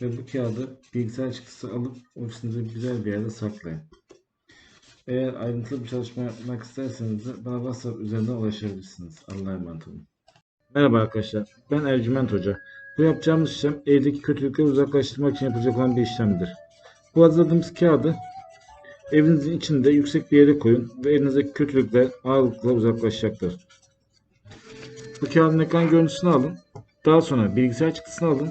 Ve bu kağıdı bilgisayar çıktısı alıp ofisinizde güzel bir yerde saklayın. Eğer ayrıntılı bir çalışma yapmak isterseniz de bana WhatsApp üzerinden ulaşabilirsiniz. Allah'a emanet olun. Merhaba arkadaşlar. Ben Ercüment Hoca. Bu yapacağımız işlem evdeki kötülükleri uzaklaştırmak için yapılacak olan bir işlemdir. Bu hazırladığımız kağıdı evinizin içinde yüksek bir yere koyun ve elinizdeki kötülükler ağırlıkla uzaklaşacaktır. Bu kağıdın ekran görüntüsünü alın. Daha sonra bilgisayar çıktısını alın